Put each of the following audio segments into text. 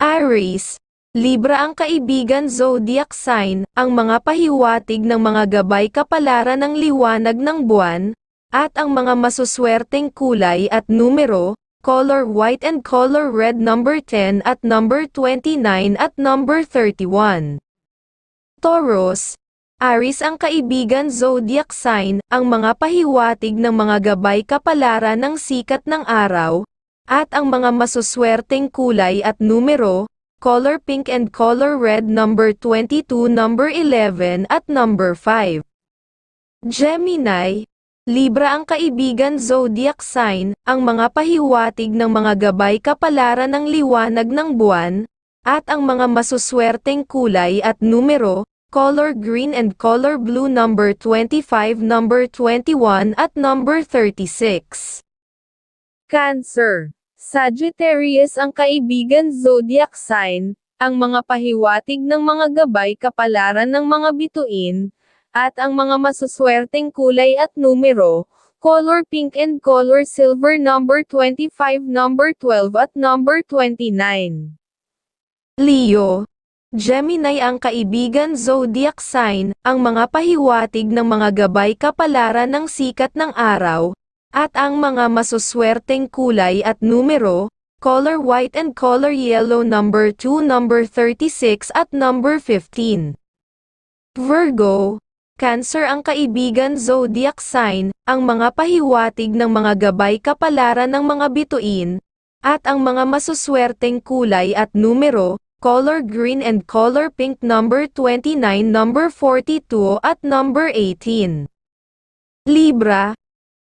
Aries, Libra ang kaibigan zodiac sign, ang mga pahiwatig ng mga gabay kapalaran ng liwanag ng buwan, at ang mga masuswerteng kulay at numero, color white and color red number 10 at number 29 at number 31. Taurus, Aries ang kaibigan zodiac sign, ang mga pahiwatig ng mga gabay kapalaran ng sikat ng araw, at ang mga masuswerteng kulay at numero, color pink and color red number 22, number 11 at number 5. Gemini, Libra ang kaibigan zodiac sign, ang mga pahiwatig ng mga gabay kapalaran ng liwanag ng buwan, at ang mga masuswerteng kulay at numero, color green and color blue number 25, number 21 at number 36. Cancer Sagittarius ang kaibigan zodiac sign, ang mga pahiwatig ng mga gabay kapalaran ng mga bituin, at ang mga masuswerteng kulay at numero, color pink and color silver number 25, number 12 at number 29. Leo Gemini ang kaibigan zodiac sign, ang mga pahiwatig ng mga gabay kapalaran ng sikat ng araw, at ang mga masuswerteng kulay at numero, color white and color yellow number 2, number 36 at number 15. Virgo, Cancer ang kaibigan zodiac sign, ang mga pahiwatig ng mga gabay kapalaran ng mga bituin, at ang mga masuswerteng kulay at numero, color green and color pink number 29, number 42 at number 18. Libra,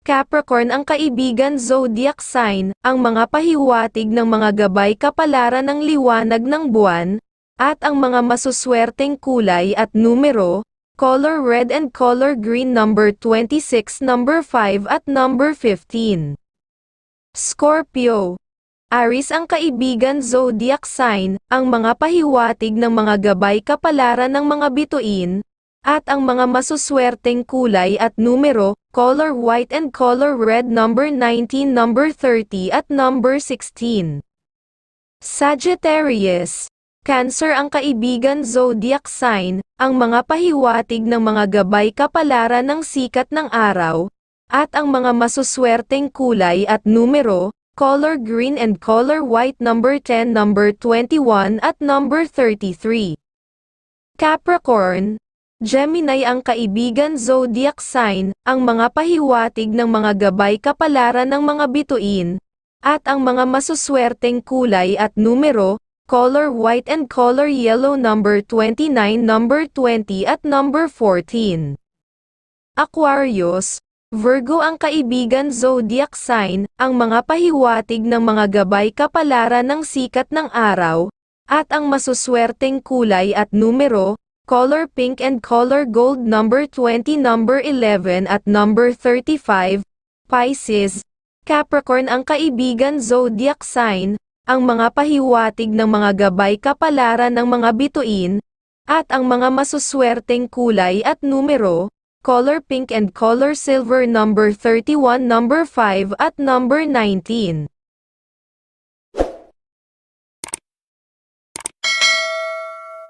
Capricorn ang kaibigan zodiac sign, ang mga pahiwatig ng mga gabay kapalaran ng liwanag ng buwan, at ang mga masuswerteng kulay at numero, color red and color green number 26, number 5 at number 15. Scorpio Aries ang kaibigan zodiac sign, ang mga pahiwatig ng mga gabay kapalaran ng mga bituin, at ang mga masuswerteng kulay at numero, color white and color red number 19, number 30 at number 16. Sagittarius, Cancer ang kaibigan zodiac sign, ang mga pahiwatig ng mga gabay kapalaran ng sikat ng araw, at ang mga masuswerteng kulay at numero, color green and color white number 10, number 21 at number 33. Capricorn, Gemini ang kaibigan zodiac sign, ang mga pahiwatig ng mga gabay kapalaran ng mga bituin, at ang mga masuswerteng kulay at numero, color white and color yellow number 29, number 20 at number 14. Aquarius, Virgo ang kaibigan zodiac sign, ang mga pahiwatig ng mga gabay kapalaran ng sikat ng araw, at ang masuswerteng kulay at numero, color pink and color gold number 20 number 11 at number 35, Pisces, Capricorn ang kaibigan zodiac sign, ang mga pahiwatig ng mga gabay kapalaran ng mga bituin, at ang mga masuswerteng kulay at numero, color pink and color silver number 31 number 5 at number 19.